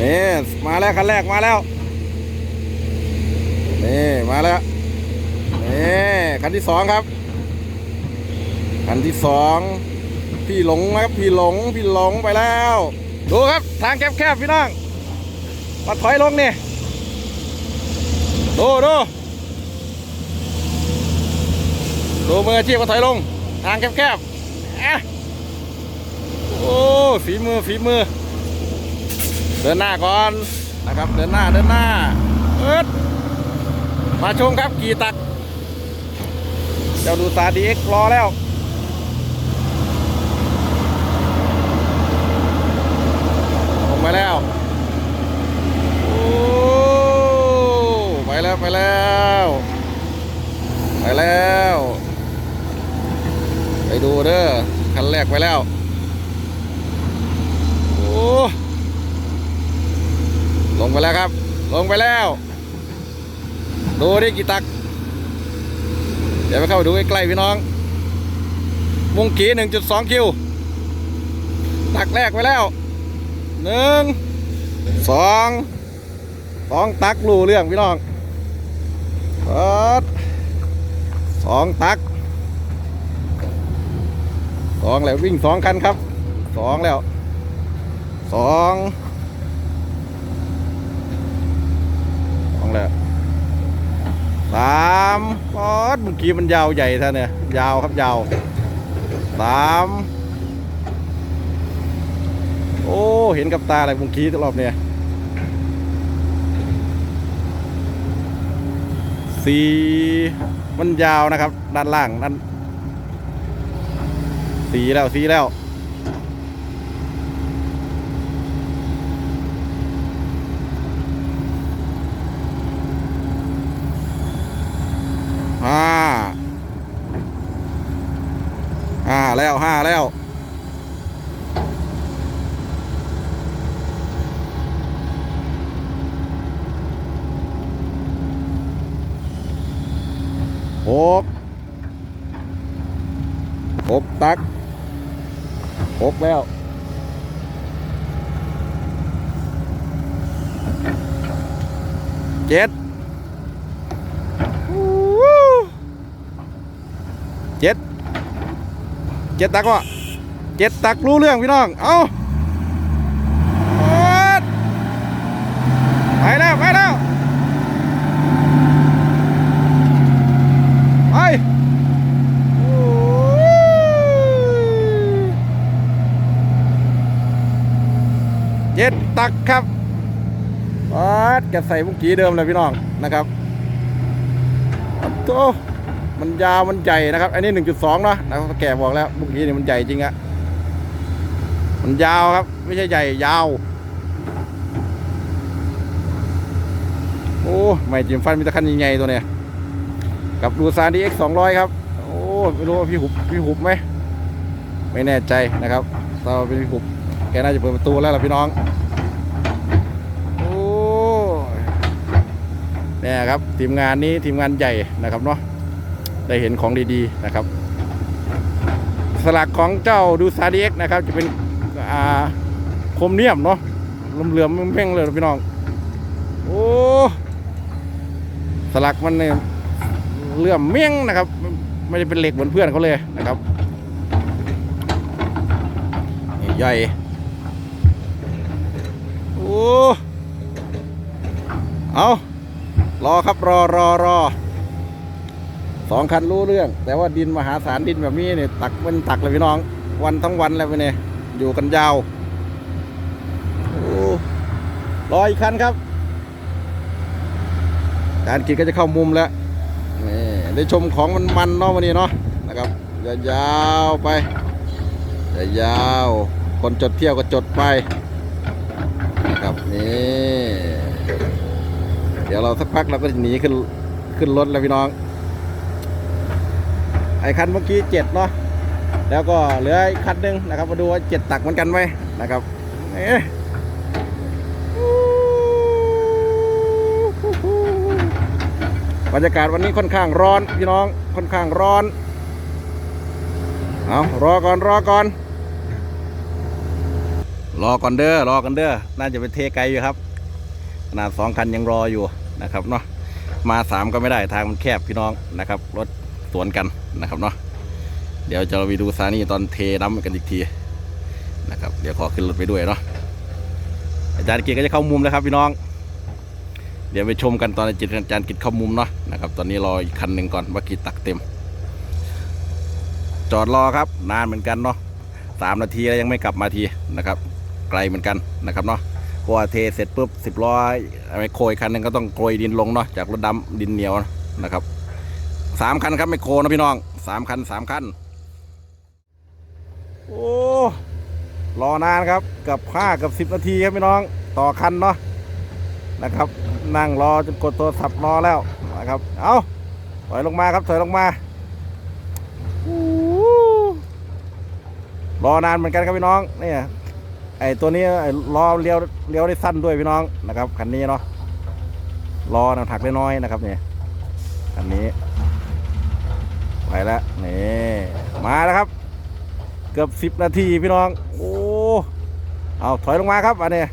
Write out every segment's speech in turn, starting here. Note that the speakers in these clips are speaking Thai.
นี่มาแล้วคันแรกมาแล้ว นี่มาแล้ว นี่คันที่สองครับ คันที่สองพี่หลงนะครับพี่หลงพี่หลงไปแล้ว ดูครับทางแคบๆพี่น้องมาถอยลงนี่ดูดูดูมืออาชีพมาถอยลง ทางแคบๆอะโอ้ฝีมือฝีมือ เดินหน้าก่อนนะครับ เดินหน้าเดินหน้าเอิดมาชมครับกี่ตัก เจ้าดูตาดีเอ็กรอแล้วลงไปแล้วโอ้ไปแล้วไปแล้วไปแล้ว ไปดูเด้อคันแรกไปแล้วโอ้ ลงไปแล้วครับ ลงไปแล้ว ดูดิกี่ตัก เดี๋ยวไปเข้าไปดูใกล้ๆพี่น้อง มุงกี1.2คิว ตักแรกไปแล้วหนึ่งสองสองตักรู้เรื่องพี่น้องเปิดสองตักสองแล้ววิ่งสองคันครับสองแล้วสองสอง แล้วสามปอดเมื่อกี้มันยาวใหญ่ท่านเนี่ย ยาวครับยาวสามโอ้ เห็นกับตาอะไรเมื่อกี้ตลอดเนี่ยสี่มันยาวนะครับ ด้านล่างด้านสีแล้วสีแล้ว ห้าห้าแล้วห้าแล้วหกหกตักหกแล้วเจ็ด เจ็ดเจ็ดตักวะเจ็ดตักรู้เรื่องพี่น้อง เอาเอิ้นไปแล้วไปแล้วไปโอ้ยเจ็ดตักครับปัดแกใส่มุกี้เดิมเลยพี่น้องนะครับโต มันยาวมันใหญ่นะครับ อันนี้ 1.2เนาะนะครับแกบอกแล้วเมื่อกี้นี่มันใหญ่จริงอะมันยาวครับ ไม่ใช่ใหญ่ยาว โอ้ไม่จิ้มฟันมีตะคันใหญ่ๆตัวเนี้ยกับดูซานดีเอ็กสองร้อยครับ โอ้ไม่รู้ว่าพี่หุบพี่หุบไหมไม่แน่ใจนะครับถ้าเป็นพี่หุบแกน่าจะเปิดประตูแล้วล่ะพี่น้องโอ้เนี่ยครับทีมงานนี้ทีมงานใหญ่นะครับเนาะ ได้เห็นของดีๆนะครับ สลักของเจ้าดูซาดีเอ็กนะครับ จะเป็นอ่าโคมเนียมเนาะลมเหลือมเพ่งเลยพี่น้อง โอ้สลักมันเนี่ยเลื่อมเมี่ยงนะครับ ไม่ได้เป็นเหล็กเหมือนเพื่อนเขาเลยนะครับใหญ่โอ้เอารอครับรอรอรอ สองคันรู้เรื่อง แต่ว่าดินมหาศาลดินแบบนี้เนี่ยตักเป็นตักเลยพี่น้อง วันทั้งวันแล้วไปเนี่ยอยู่กันยาวโอ้รออีกคันครับการกินก็จะเข้ามุมแล้วนี่ได้ชมของมันมันเนาะวันนี้เนาะนะครับยาวไปยาวคนจดเที่ยวก็จดไปนะครับนี่เดี๋ยวเราสักพักเราก็หนีขึ้นขึ้นรถแล้วพี่น้อง ไอ้คันเมื่อกี้เจ็ดเนาะแล้วก็เหลืออีกคันหนึ่งนะครับ มาดูว่าเจ็ดตักเหมือนกันไหมนะครับเอ๊ะบรรยากาศวันนี้ค่อนข้างร้อนพี่น้องค่อนข้างร้อน เอารอก่อนรอก่อน รอก่อนเด้อรอกันเด้อน่าจะเป็นเทไกลอยู่ครับขนาดสองคันยังรออยู่นะครับเนาะมาสามก็ไม่ได้ทางมันแคบพี่น้องนะครับ รถสวนกัน นะครับเนาะเดี๋ยวจะไปดูซานี่ตอนเทน้ำกันอีกทีนะครับ เดี๋ยวขอขึ้นรถไปด้วยเนาะอาจารย์กียรติก็จะเข้ามุมแล้วครับพี่น้อง เดี๋ยวไปชมกันตอนอาจารย์กิจเข้ามุมเนาะนะครับ ตอนนี้รออีกคันหนึ่งก่อนว่ากี่ตักเต็ม จอดรอครับนานเหมือนกันเนาะสามนาทีแล้วยังไม่กลับมาทีนะครับ ไกลเหมือนกันนะครับเนาะพราะว่าเทเสร็จปุ๊บสิบล้อยไมโครอีกคันหนึงก็ต้องโกยดินลงเนาะจากรถดำดินเหนียวนะครับ สามคันครับไมโครนะพี่น้องสามคันสามคัน โอ้รอนานครับเกับห้ากับสิบนาทีครับพี่น้องต่อคันเนาะนะครับ นั่งรอจนกดโทรศัพท์รอแล้วนะครับเอาถอยลงมาครับถอยลงมารอนานเหมือนกันครับพี่น้องเนี่ยไอตัวนี้ไอล้อเลี้ยวเลี้ยวได้สั้นด้วยพี่น้องนะครับคันนี้เนาะล้อน้ำถักได้น้อยนะครับเนี่ยคันนี้ ไปแล้วนี่มาแล้วครับ เกือบสิบนาทีพี่น้อง โอ้เอาถอยลงมาครับอันนี้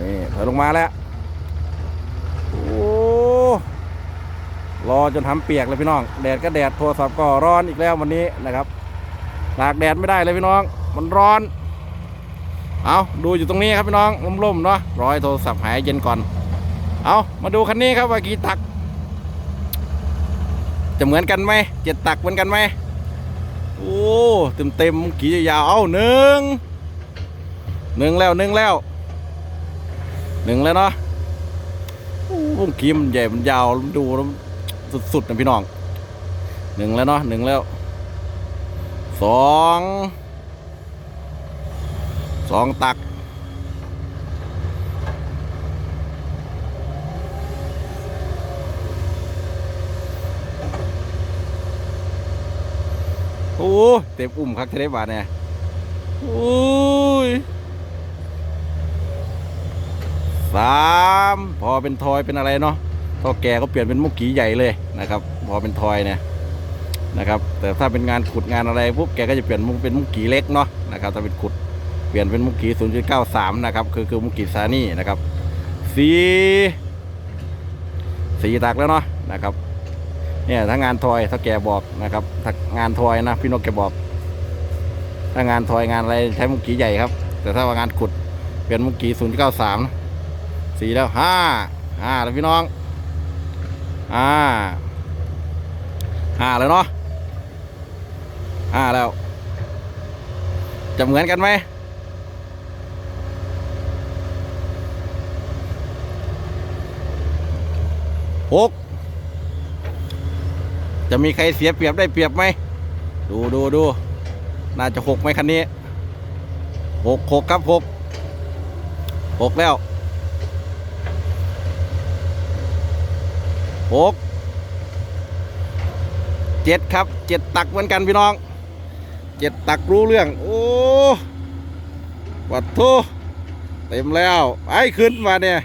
นี่ถอยลงมาแล้วโอ้รอจนทำเปียกเลยพี่น้องแดดก็แดดโทรศัพท์ก็ร้อนอีกแล้ววันนี้นะครับตากแดดไม่ได้เลยพี่น้อง มันร้อน เอาดูอยู่ตรงนี้ครับพี่น้องร่มๆเนาะรอให้โทรศัพท์หายเย็นก่อน เอามาดูคันนี้ครับว่ากี่ตัก จะเหมือนกันไหมเจ็ดตักเหมือนกันไหมโอ้เต็มเต็มกี่ยาวเอาหนึ่งหนึ่งแล้วหนึ่งแล้วหนึ่งแล้วเนาะโอ้วงกีมันใหญ่มันยาวดูแล้วสุดๆนะพี่น้องหนึ่งแล้วเนาะหนึ่งแล้วสองสองตัก อ้ยเต็มอุ้มคักเทเลบาทเนี่ยโอ้ยสามพอเป็นทอยเป็นอะไรเนาะพอแกก็เปลี่ยนเป็นมุกกีใหญ่เลยนะครับ พอเป็นทอยเนี่ยนะครับ แต่ถ้าเป็นงานขุดงานอะไรปุ๊บแกก็จะเปลี่ยนมุกเป็นมุกกีเล็กเนาะนะครับถ้าเป็นขุดเปลี่ยนเป็นมุกกี0.93นย์จุดเก้าสามนะครับคือคือมุกกีซานี่นะครับสีสีตักแล้วเนาะนะครับ เนี่ยถ้างานทอยถ้าแกบอกนะครับถ้างานทอยนะพี่นกแกบอก ถ้างานทอยงานอะไรใช้มุกกีใหญ่ครับ แต่ถ้าว่างานขุดเปลี่ยนมุกกี0.93นะสีแล้วห้าห้าแล้วพี่น้องอ่าห้าแล้วเนาะอ่าแล้ว จะเหมือนกันไหมหก จะมีใครเสียเปรียบได้เปรียบไหม ดูดูดูน่าจะหกไหมคันนี้หกหกครับหกหกแล้วหกเจ็ดครับเจ็ดตักเหมือนกันพี่น้องเจ็ดตักรู้เรื่อง โอ้วัดทุเต็มแล้วไอ้ขึ้นมาเนี่ย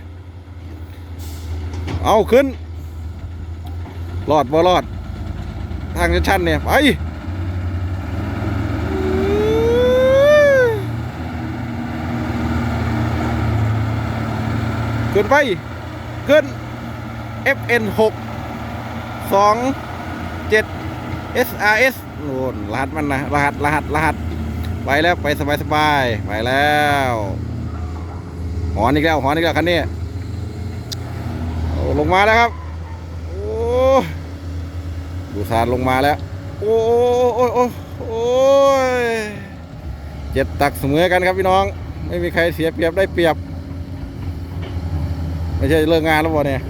เอาขึ้น รอดบ่รอด ทางชันๆเนี่ยไปขึ้นไปขึ้น FN 6 2 7 SRS โน่นรหัสมันนะรหัสรหัสรหัสไปแล้วไปสบายสบายไปแล้วหอนอีกแล้วหอนอีกแล้วคันนี้ลงมาแล้วครับ โอ้ ดูสารลงมาแล้ว โอ้โอ้โอ้โอ้ยเจ็ดตักเสมอกันครับพี่น้อง ไม่มีใครเสียเปรียบได้เปรียบ ไม่ใช่เลิกงานแล้วบ่เนี่ย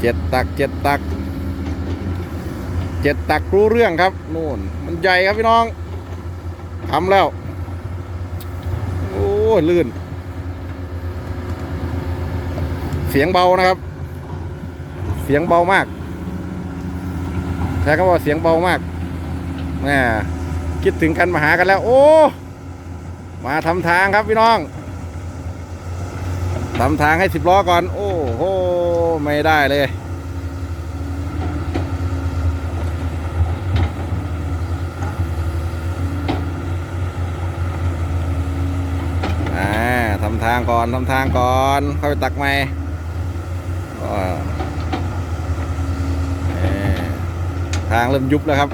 เจ็ดตักเจ็ดตักเจ็ดตักรู้เรื่องครับนู่นมันใหญ่ครับพี่น้องทำแล้ว โอ้ยลื่น เสียงเบานะครับ เสียงเบามากใช้ก็ว่าเสียงเบามากนี่คิดถึงกันมาหากันแล้ว โอ้ มาทำทางครับพี่น้องทำทางให้สิบล้อก่อน โอ้โห ไม่ได้เลย อ่ทำทางก่อนทำทางก่อน เข้าไปตักไม้ ทางเริ่มยุบแล้วครับ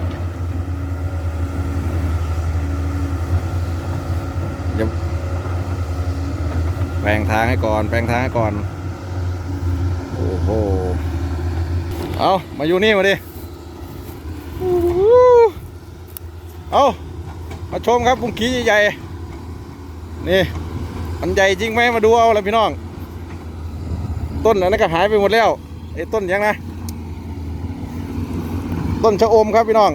เดี๋ยวแปลงทางให้ก่อน แปลงทางให้ก่อน โอ้โห เอามาอยู่นี่มาดิอู้หูเอามาชมครับบุ้งกี้ใหญ่ๆนี่ มันใหญ่จริงไหมมาดูเอาเลยพี่น้อง ต้นอันนั้นก็หายไปหมดแล้วไอ้ต้นยังนะ ต้นชะอมครับพี่น้อง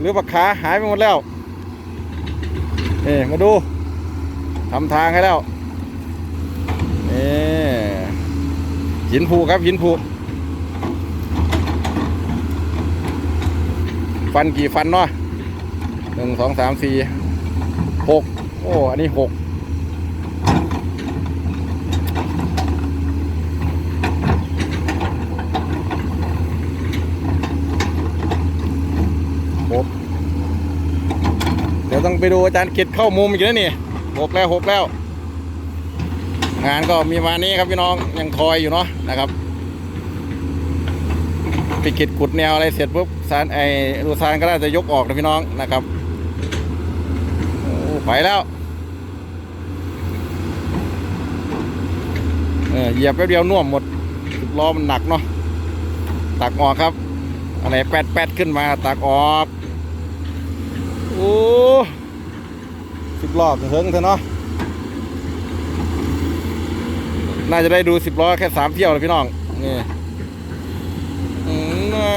หรือบักขาหายไปหมดแล้วนี่มาดูทำทางให้แล้วนี่หินภูครับหินภูฟันกี่ฟันเนาะหนึ่งสองสามสี่หกโอ้ อันนี้หก หกเดี๋ยว ต้องไปดูอาจารย์กิจเข้ามุมอีกแล้วนี่หกแล้วหกแล้ว งานก็มีมานี้ครับพี่น้องยังคอยอยู่เนาะนะครับปิกิจขุดแนวอะไรเสร็จปุ๊บซานไอรูซานก็น่าจะยกออกนะพี่น้องนะครับไปแล้วเออเหยียบแป๊บเดียวน่วมหมดล้อมันหนักเนาะตักออกครับ อะไรแปดแปดขึ้นมาตักออกโอ้ สิบล้อเถิงเถอะเนาะน่าจะได้ดูสิบล้อแค่สามเที่ยวเลยพี่น้องนี่มา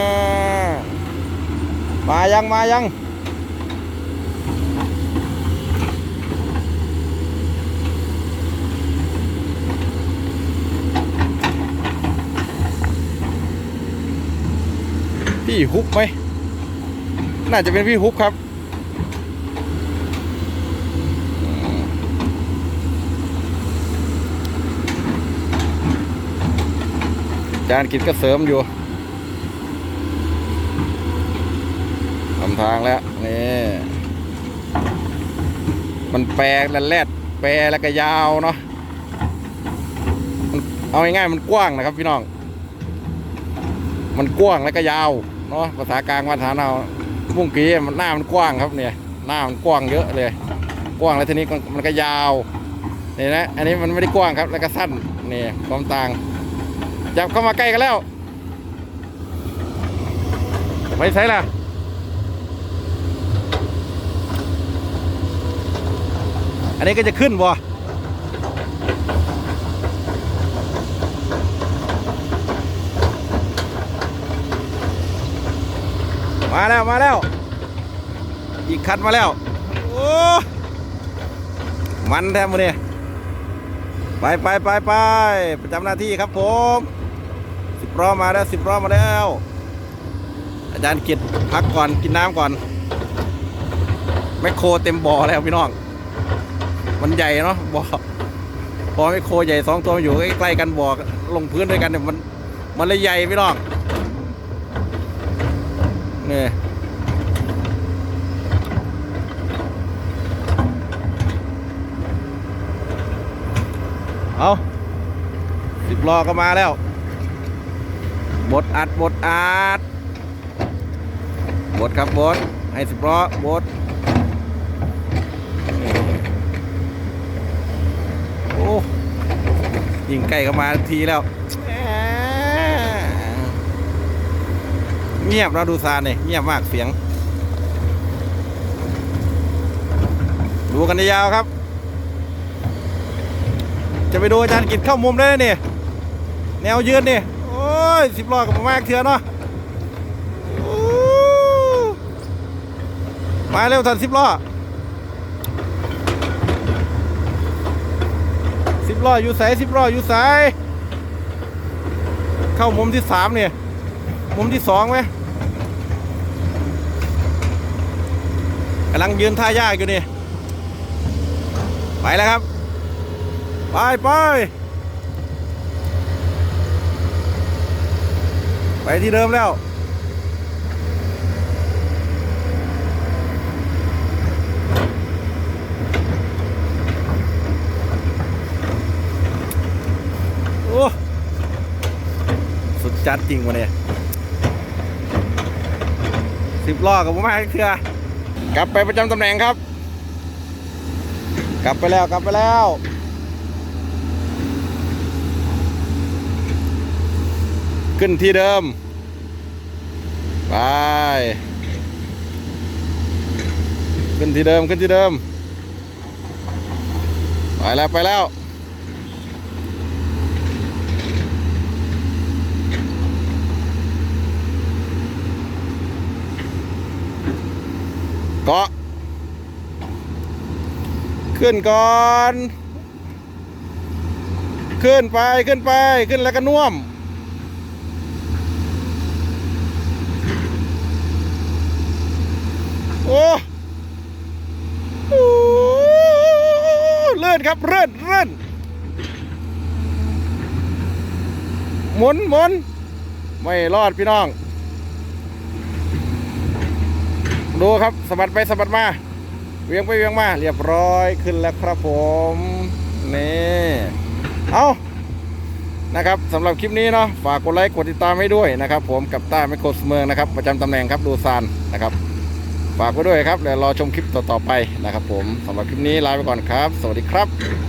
มายังมายังพี่ฮุกไหม น่าจะเป็นพี่ฮุกครับ จานกินก็เสริมอยู่ทำทางแล้วนี่มันแปรและแลดแปรแล้วก็ยาวเนาะนเอาง่ายๆมันกว้างนะครับพี่น้อง มันกว้างแล้วก็ยาวเนาะภาษากลางภาษาเราบุ้งกี้มันหน้ามันกว้างครับเนี่ยหน้ามันกว้างเยอะเลย กว้างแล้วทีนี้มันมันก็ยาวนี่นะอันนี้มันไม่ได้กว้างครับแล้วก็สั้นนี่ความต่าง จับเข้ามาใกล้กันแล้วไม่ใช่ล่ะอันนี้ก็จะขึ้นบ่มาแล้วมาแล้ว อีกคันมาแล้ว โอ้มันแท้มือนี่ไปไปไปไปประจำหน้าที่ครับผม รอบมาแล้วสิบรอบมาแล้ว อาจารย์กิจพักก่อนกินน้ำก่อนแมคโครเต็มบ่อแล้วพี่น้อง มันใหญ่เนาะบ่อบ่อแมคโครใหญ่สองตัวอยู่ใกล้ๆกันบ่อลงพื้นด้วยกันเนี่ยมันมันเลยใหญ่พี่น้องนี่เอาสิบล้อก็มาแล้ว บดอัดบดอัดบดครับบดให้สิบล้อบดโอ้ยิงใกล้เข้ามาทีแล้วเงียบเราดูซานเนี่ยเงียบมากเสียง ดูกันยาวครับ จะไปดูอาจารย์กิจเข้ามุมได้เนี่ยแนวยืนนี่โอ้ ยสิบล้อกับมากเถื่อนเนาะมาเร็วทันสิบล้อสิบล้ออยู่สายสิบล้ออยู่สายเข้ามุมที่สามเนี่ยมุมที่สองไหมกำลังยืนท่ายากอยู่นี่ ไปแล้วครับ ไปไป ไปที่เดิมแล้ว โอ้ สุดจัดจริงวะเนี่ยสิบล้อกับผมมาเคถื่อกลับไปประจำตำแหน่งครับ กลับไปแล้วกลับไปแล้ว ขึ้นที่เดิม ไป ขึ้นที่เดิมขึ้นที่เดิม ไปแล้วไปแล้วเกาะขึ้นก่อน ขึ้นไปขึ้นไปขึ้นแล้วก็น่วม โอ้ โอ้เลื่อนครับเลื่อนเลื่อนหมุนหมุนไม่รอดพี่น้อง ดูครับสะบัดไปสะบัดมาเวียงไปเวียงมา เรียบร้อยขึ้นแล้วครับผมนี่เอานะครับสำหรับคลิปนี้เนาะฝากกดไลค์กดติดตามให้ด้วยนะครับ ผมกับต้าไมโครสเมืองนะครับ ประจำตำแหน่งครับดูซานนะครับ ฝากไว้ด้วยครับเดี๋ยวรอชมคลิปต่อๆไปนะครับผมสำหรับคลิปนี้ลาไปก่อนครับ สวัสดีครับ